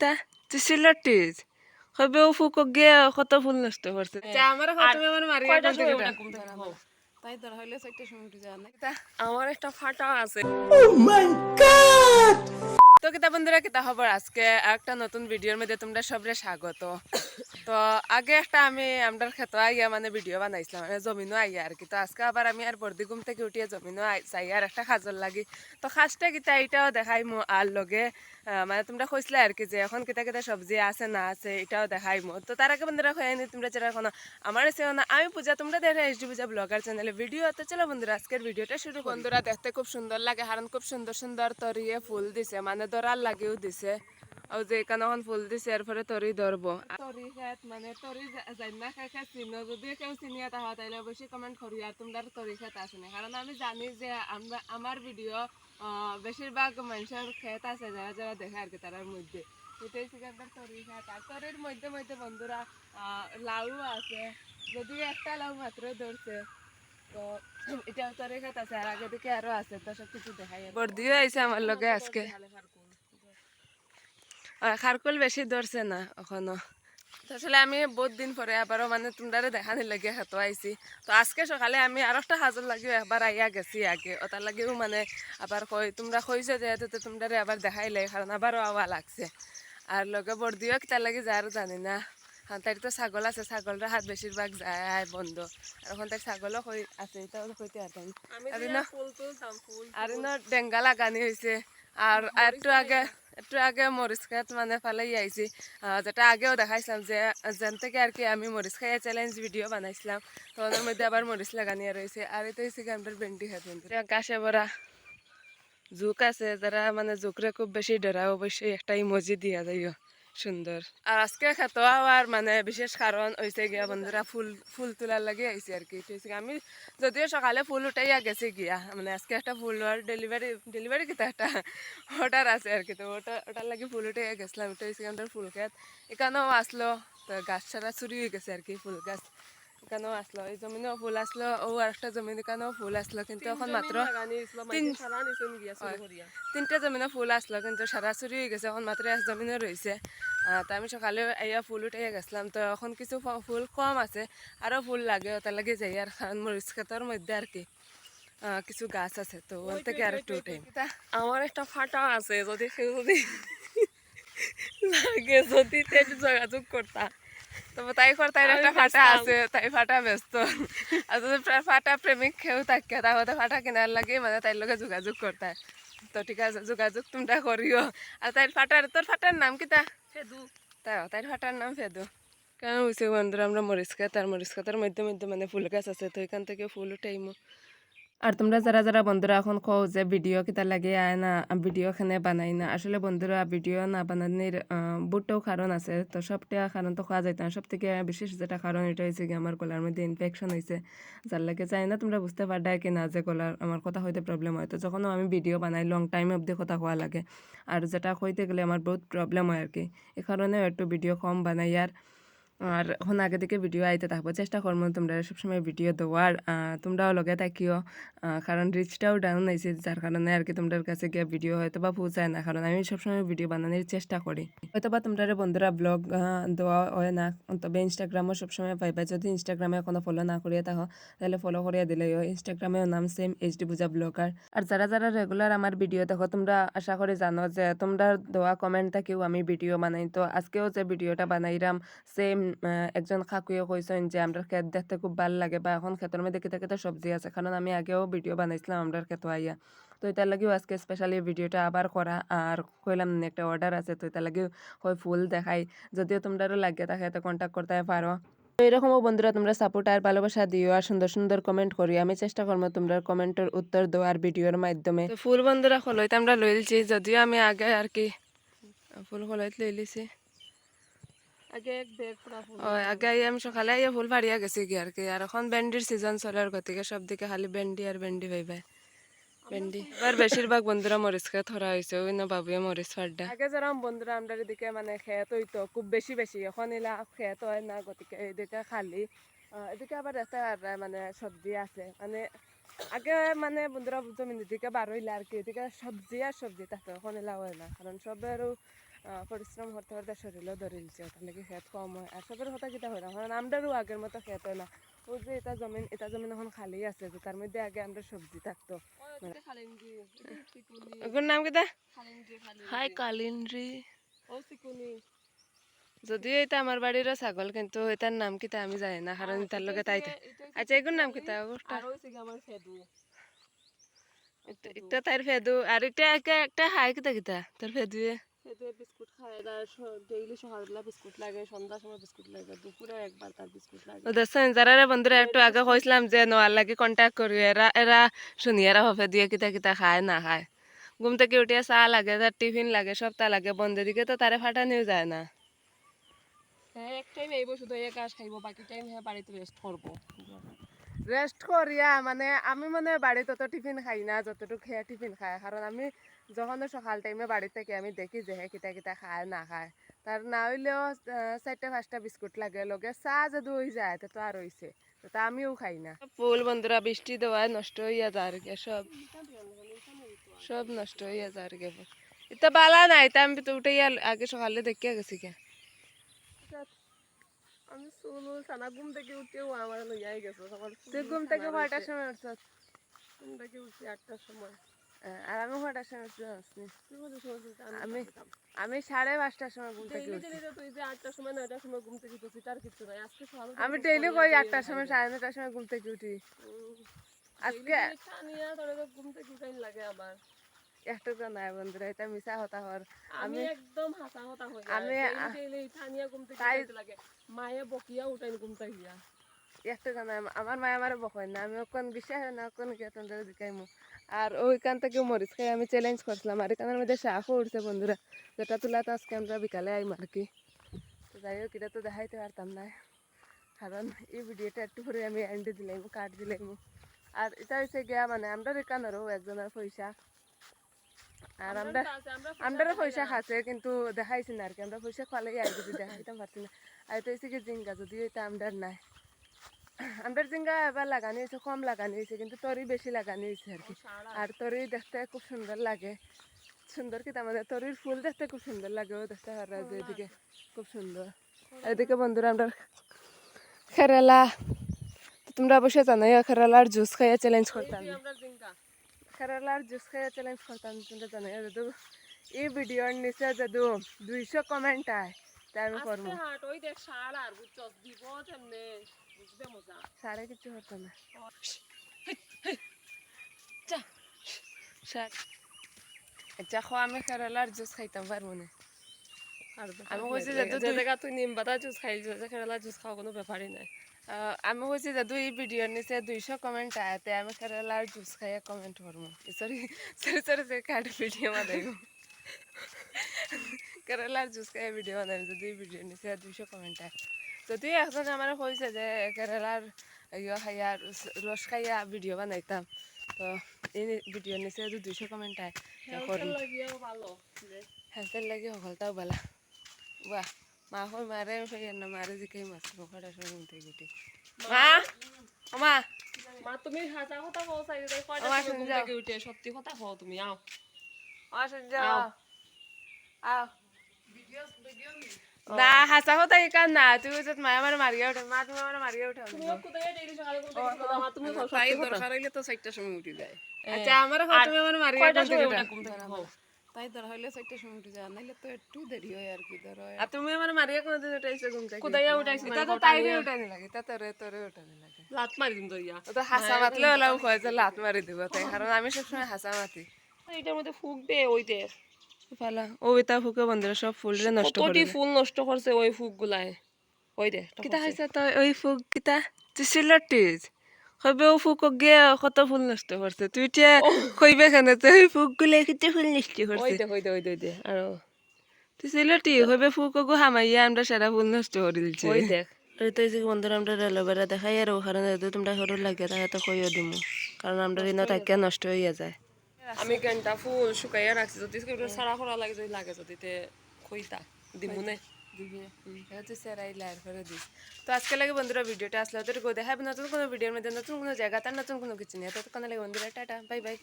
কিতা তুই সিলেটিস হবে ও ফুক গিয়ে কত ফুল নষ্ট করছে। আমার তুমি আমার মারি তাই ধর হইলে চারটে সময় উঠে যাওয়া না আমার একটা ফাটা আছে। তো কিতা বন্ধুরা কিতা খবর? আজকে একটা নতুন ভিডিওর মধ্যে তোমরা সবরে স্বাগত। তো আগে একটা আমি আমরা খেতো আইয়া মানে ভিডিও বানাইছিলাম মানে জমিনও আইয়া আর কি। তো আজকে আবার আমি আর বর্দি ঘুম থেকে উঠিয়ে জমিনও চাই আর একটা খাজর লাগি। তো খাসটা কিতা এটাও দেখাই মো আর লগে মানে তোমরা কইছিলে আর কি যে এখন কিতা কিতা সবজি আছে, না আছে, এটাও দেখাই মো তো তার আগে বন্ধুরা খোয়াই নি, তোমরা যারা এখন আমার আছে না, আমি পূজা, তোমরা দেখে এসডি পূজা ব্লগার চ্যানেলে ভিডিও তো চলো বন্ধুরা, আজকের ভিডিওটা শুরু বন্ধুরা, দেখতে খুব সুন্দর লাগে কারণ খুব সুন্দর সুন্দর তরিয়ে ফুল দিছে মানে দরার লাগেও দিছে। আর যে এখানে এখন ফুল দিছে এরপরে তরি ধরবো। তরি খেত মানে তরি জান্না খাই খাই চিনো যদি কেউ চিনিয়া তাহা অবশ্যই কমেন্ট করি আর তোমরা তরি খেত আছে না। কারণ আমি জানি যে আমরা আমার ভিডিও বেশিরভাগ মানুষের খেত আছে যারা যারা দেখে আর কি তারার মধ্যে। এটাই সিগারটার তরি আর তরির মধ্যে মধ্যে বন্ধুরা আহ, লাউ আছে যদিও একটা লাউ মাত্র ধরছে তো এটা তরি খেত আছে। আর আগে দিকে আরও আছে তো সব কিছু দেখাই বর্দিও আইছে আমার লগে আজকে। খারকুল বেশি ধরছে না এখনও। আসলে আমি বহুত দিন পরে আবারও মানে তোমরা দেখানি লাগে হাতো আইছি। তো আজকে সকালে আমি আর একটা হাজর লাগিও একবার আইয়া গেছি আগে। ওটার লাগেও মানে আবার কই তোমরা কইছো যেহেতু তোমরা আবার দেখাইলে কারণ আবারও আওয়া লাগছে। আর লগে বর্দিও কিতার লাগে যায় আর জানি না। তাই তো ছাগল আছে ছাগলরা হাত বেশিরভাগ যায় বন্ধ। আর এখন তাই ছাগলও আছে এটাও কইতে আর না আর না ডেঙ্গা লাগানি হয়েছে আর একটু আগে একটু আগে মরিচ খাত মানে ফালাই আইছি যেটা আগেও দেখাইছিলাম যে যেন থেকে আর কি আমি মরিচ খাইয়া চ্যালেঞ্জ ভিডিও বানাইছিলাম। তো ওদের মধ্যে আবার মরিচ লাগানি রয়েছে আর এটা হচ্ছে গানটার ভেন্ডি খাত গাছে ভরা জুক আছে যারা মানে জুকরে খুব বেশি ডরা অবশ্যই একটা ইমোজি দিয়া যাইও সুন্দর। আর আজকে খেত আর মানে বিশেষ কারণ হয়েছে গিয়া বন্ধুরা ফুল ফুল তোলার লাগে আইছে আর কি আমি যদিও সকালে ফুল উঠাইয়া গেছে গিয়া মানে আজকে একটা ফুল ডেলিভারি ডেলিভারি কিতা একটা অর্ডার আছে আর কি তো ওটা ওটার লাগে ফুল উঠাইয়া গেছিলাম হয়েছে আমাদের ফুল খেত। এখানেও আসলো তো গাছ ছাড়া চুরি হয়ে গেছে আর কি ফুল গাছ। এখানেও আসলো এই জমিনেও ফুল আসলো ও আর একটা জমিন এখানেও ফুল আসলো কিন্তু এখন মাত্র হয়। তিনটা জমিনে ফুল আসলো কিন্তু সারা চুরি হয়ে গেছে এখন মাত্র এক জমিনে রয়েছে তো আমি সকালে এয়া ফুল উঠাইয়া গেছিলাম তো এখন কিছু ফুল কম আছে আরও ফুল লাগে ওটা লাগে যাই আর কারণ মরিচ ক্ষেতের মধ্যে আর কি কিছু গাছ আছে তো ওর থেকে আর একটু উঠাই আমার একটা ফাটা আছে যদি যদি লাগে যদি যোগাযোগ করতা। তবে তাই কর তাই একটা ফাটা আছে তাই ফাটা ব্যস্ত। আর যদি ফাটা প্রেমিক কেউ থাকে তাহলে ফাটা কেনার লাগে মানে তাইর লগে যোগাযোগ করতা তো ঠিক আছে যোগাযোগ তোমরা করিও। আর তাইর ফাটার তোর ফাটার নাম কিতা? ফেদু। তাই তাই ফাটার নাম ফেদু। কেন হয়েছে বন্ধুরা আমরা মরিচ তার মরিচ খাতার মধ্যে মধ্যে মানে ফুল গাছ আছে, তো এখান থেকে ফুল উঠাইমো আর তোমরা যারা যারা বন্ধুরা এখন কও যে ভিডিও কিতা লাগে আয় না ভিডিও খানে বানাই না, আসলে বন্ধুরা ভিডিও না বানানোর বুটটাও কারণ আছে। তো সবটা কারণ তো খাওয়া যাইতো না সব থেকে বিশেষ যেটা কারণ এটা হয়েছে কি আমার গলার মধ্যে ইনফেকশন হয়েছে যার লাগে চাই না, তোমরা বুঝতে পারডা কি না যে গলার আমার কথা হইতে প্রবলেম হয়। তো যখন আমি ভিডিও বানাই লং টাইম অবধি কথা হওয়া লাগে। আর যেটা হইতে গেলে আমার বহুত প্রবলেম হয় আর কি। এই কারণে একটু ভিডিও কম বানাই আর আর এখন আগে থেকে ভিডিও আইতে থাকব। চেষ্টা করব তোমরা সবসময় ভিডিও দেওয়ার। তোমরাও লগে থাকিও। কারণ রিচটাও ডাউন হয়েছে যার কারণে আর কি তোমাদের কাছে গিয়ে ভিডিও হয়তো বা পৌঁছায় না। কারণ আমি সবসময় ভিডিও বানানোর চেষ্টা করি। হয়তো বা তোমরা বন্ধুরা ব্লগ দেওয়া হয় না। তবে ইনস্টাগ্রামও সবসময় পাইবা। যদি ইনস্টাগ্রামে এখনও ফলো না করিয়ে থাকো, তাহলে ফলো করিয়ে দিলেই ইনস্টাগ্রামেও নাম সেম এইচ ডি বুঝা ব্লগার আর যারা যারা রেগুলার আমার ভিডিও দেখো, তোমরা আশা করি জানো যে তোমরা দেওয়া কমেন্ট থেকেও আমি ভিডিও বানাই। তো আজকেও যে ভিডিওটা বানাইলাম সেম একজন কাকুয়ে কইছেন যে আমরা ক্ষেত দেখতে খুব ভালো লাগে বা এখন ক্ষেতের মধ্যে কেটে কেটে সবজি আছে কারণ আমি আগেও ভিডিও বানাইছিলাম আমরা ক্ষেত আইয়া। তো এটার লাগেও আজকে স্পেশালি ভিডিওটা আবার করা আর কইলাম একটা অর্ডার আছে, তো এটার লাগেও হয় ফুল দেখাই। যদিও তোমরারও লাগে থাকে তো কন্ট্যাক্ট করতে পারো তো এরকমও বন্ধুরা, তোমরা সাপোর্ট আর ভালোবাসা দিও আর সুন্দর সুন্দর কমেন্ট করি আমি চেষ্টা করব তোমরা কমেন্টের উত্তর দেওয়ার ভিডিওর মাধ্যমে। ফুল বন্ধুরা হলইতে আমরা লইলছি যদিও আমি আগে আর কি, ফুল হলইতে লইলিছি আগে আমি সকালে আইয়া ফুল ফাড়িয়া গেছি কি আর কি আর এখন ভেন্ডির সিজন চলে আর গতিকে সব দিকে খালি ভেন্ডি আর ভেন্ডি ভাইবাই ভেন্ডি এবার বেশিরভাগ বন্ধুরা মরিচ খেয়ে ধরা হয়েছে ওই না বাবুয়ে মরিচ ফাড্ডা আগে যেরকম বন্ধুরা আমরা এদিকে মানে খেত হইতো খুব বেশি বেশি এখন এলা খেত হয় না গতিকে এদিকে খালি এদিকে আবার দেখতে মানে সবজি আছে মানে আগে মানে বন্ধুরা জমিন দিকে বার হইলে আর কি এদিকে সবজি আর সবজি থাকে এখন এলা হয় না। কারণ সবেরও আহ, পরিশ্রম করতে করতে শরীরও ধরিলছে তার লাগে খেত কম হয়। আর সবের কথা কিতা হয় না কারণ আমরারও আগের মতো খেত হয় না। ওই যে এটা জমিন এটা জমিন এখন খালি আছে যে তার মধ্যে আগে আমরা সবজি থাকতো। ওগুলোর নাম কিতা? হাই কালিন্দ্রি ও চিকুনি যদিও এটা আমার বাড়িরও ছাগল কিন্তু এটার নাম কিতা আমি জানি না কারণ তার লগে তাই আচ্ছা এগুলোর নাম কিতা এটা। তার ফেদু। আর এটা একে একটা হাই কিতা কিতা তোর ফেদুয়ে বিস্কুট খায় ডেইলি সকালবেলা বিস্কুট লাগে সন্ধ্যার সময় বিস্কুট লাগে দুপুরে একবার তার বিস্কুট লাগে। ও দেখছেন যারা বন্ধুরা একটু আগে কইছিলাম যে নোয়ার লাগে কন্ট্যাক্ট করি এরা এরা শুনি এরা হবে দিয়ে কিতা কিতা খায় না খায় ঘুম থেকে উঠিয়ে চা লাগে তার টিফিন লাগে সব তা লাগে বন্ধের দিকে তো তারে ফাটানিও যায় না। হ্যাঁ এক টাইম আইব শুধু এক গাছ খাইব বাকি টাইম হ্যাঁ বাড়িতে রেস্ট করব। রেস্ট করিয়া মানে আমি মানে বাড়িতে তো টিফিন খাই না যতটুকু খেয়ে টিফিন খায়। কারণ আমি যখন সকাল টাইমে বাড়ি থেকে আমি দেখি যে হে কিতা কিতা খায় না খায়। তার না হইলেও চারটা পাঁচটা বিস্কুট লাগে লগে চা যদি হয়ে যায় তো আর হইছে তো আমিও খাই না। ফুল বন্ধুরা বৃষ্টি দেওয়ায় নষ্ট হইয়া যায় আর কি সব সব নষ্ট হইয়া যায় আর কি এটা বালা নাই তা আমি তো উঠে আগে সকালে দেখিয়া গেছি কে আমি শুনু সানা ঘুম থেকে উঠেও আমার লইয়াই গেছো আমার তুই ঘুম থেকে কয়টার সময় উঠছ? ঘুম থেকে উঠছি আটটার সময়। আর আমি কয়টার সময় উঠছি আমি আমি সাড়ে পাঁচটার সময় ঘুম থেকে উঠছি। তুই যে আটটার সময় নয়টার সময় ঘুম থেকে উঠছিস তার কিছু নাই। আজকে সকালে আমি ডেইলি কই আটটার সময় সাড়ে নটার সময় ঘুম থেকে উঠি। আজকে ঘুম থেকে উঠাই লাগে আমার। একটুকু নাই বন্ধুরা এটা মিশা হতা হর আমি একদম হাসা হতা হই আমি লাগে। মায়ে বকিয়া উঠাই ঘুম থেকে গিয়া। একটুকু নাই আমার মায় আমার বকয় না আমি ওখান বিশ্বাস না গিয়ে তোমাদের দেখাইমু। আর ওইখান থেকে মরিচ খাই আমি চ্যালেঞ্জ করছিলাম। আর এখানের মধ্যে শাকও উঠছে বন্ধুরা যেটা তুলা তো আজকে আমরা বিকালে আইম আর কি। তো যাই হোক এটা তো দেখাইতে পারতাম না। কারণ এই ভিডিওটা একটু করে আমি এন্ডে দিলাম কাট দিলাম আর এটা হয়েছে গিয়া মানে আমরা এখানেরও একজনের পয়সা। আর আমরা আমরাও পয়সা খাচ্ছে কিন্তু দেখাইছি না আর কি আমরা পয়সা খালে আর যদি দেখাইতাম পারছি না। আর হচ্ছে কি জিঙ্গা যদিও এটা আমরার নাই। আমরার জিঙ্গা এবার লাগানো হয়েছে কম লাগানো হয়েছে কিন্তু তরি বেশি লাগানো হয়েছে আর কি। আর তরি দেখতে খুব সুন্দর লাগে। সুন্দর কি আমাদের তরির ফুল দেখতে খুব সুন্দর লাগে ও দেখতে পারা যে এদিকে খুব সুন্দর। এদিকে বন্ধুরা আমরা কেরালা তো তোমরা অবশ্যই জানোই কেরালার জুস খাইয়ে চ্যালেঞ্জ করতাম। আমরা কেরালার জুস খাইয়ে আমি করতাম তোমরা যদু এই ভিডিওর নিচে যদু দুইশো কমেন্ট আয় তাই আমি করব। সার কিছু হতো না। আচ্ছা খো আমি কেরালার জুস খাইতাম পারব না। আমি কইছি যে যে তুই- জায়গা তুই নিম পাতা জুস যে কেরালা জুস খাওয়া কোনো ব্যাপারই নাই। আমি কইছি যদু এই ভিডিওর নিচে দুইশো কমেন্ট আয় তাই আমি কেরালার জুস খাইয়ে কমেন্ট করব sorry sorry sorry sorry cut video বানাইব কেরালার জুস খাইয়ে ভিডিও বানাইব যদি এই ভিডিওর নিচে দুইশো কমেন্ট আয় যদি এখন আমার কইছে যে কেরালার ইয়ে খাইয়া রস- খাইয়া ভিডিও বানাইতাম তো এই ভিডিওর নিচে দুইশো কমেন্ট আয় তো করব হেলথের লাগি সকলটাও বালা বাহ মা কই মারে ফেয়ার না মারে জিকাই মাছ খোকাটা সময় উঠে গুটি মা মা মা তুমি হাসা কথা কও চাই তাই কয়টা ঘুম থেকে উঠে সত্যি কথা কও তুমি আও ও সঞ্জয় আও। আও না হাসা কথা ইকান না তুই কইছত মা আমার মারিয়া উঠে মা তুমি আমার মারিয়া উঠে তুমি কোথায় ডেইলি সকালে ঘুম মা তুমি কও সত্যি হইলে তো চারটার সময় উঠি যায় আচ্ছা আমার কথা তুমি আমার মারিয়া উঠে ঘুম থেকে তাই ধর হইলে চারটার সময় উঠি যায় নাইলে তো একটু দেরি হয় আর কি ধর। আর তুমি আমার মারিয়া কোনদিন উঠাইছো ঘুম থেকে কোথায় উঠাইছি এটা তো তাইরে উঠানি লাগে তা তোরে তোরে উঠানি লাগে। লাত মারি দিম দইয়া তো হাসা মাতলে ওলাও কয় যে লাত মারি দিব তাই কারণ আমি সবসময় হাসা মাতি। এটার মধ্যে ফুক দে ওই দে। ফালা ও এটা ফুকে বন্ধুরা সব ফুলরে নষ্ট করে কতটি ফুল নষ্ট করছে ওই ফুক গুলাই ওই দে কিতা খাইছা তই ওই ফুক কিতা? তুই সিলটিস কইবে ও ফুক গিয়ে কত ফুল নষ্ট করছে। তুই এতিয়া কইবে কেন তুই ওই ফুক গুলে কেতে ফুল নষ্ট ওই করছে। ওই দে ওই দে দে আর। তুই সিলটি কইবে ফুক গো হামাইয়া আমরা সারা ফুল নষ্ট করে দিলছে। ওই দেখ। তো এই বন্ধুরা আমরা এলোভেরা দেখাই আর ওখানে যদি তোমরা সরু লাগে তাহলে তো কইও দিমু। কারণ আমরা ঋণ থাকিয়া নষ্ট হইয়া যায়। আমি গেন্টা ফুল শুকাইয়া রাখছি যদি সারা করা লাগে যদি লাগে যদি তে কইতা দিমুনে দিবে তুই সেরাই লাইর করে দিস। তো আজকে লাগে বন্ধুরা ভিডিওটা আসলে তোর দেখাবো। নতুন কোনো ভিডিওর মধ্যে নতুন কোনো জায়গা, তার নতুন কোনো কিছু নিয়ে। ততক্ষণ লাগে বন্ধুরা, টাটা, বাই বাই।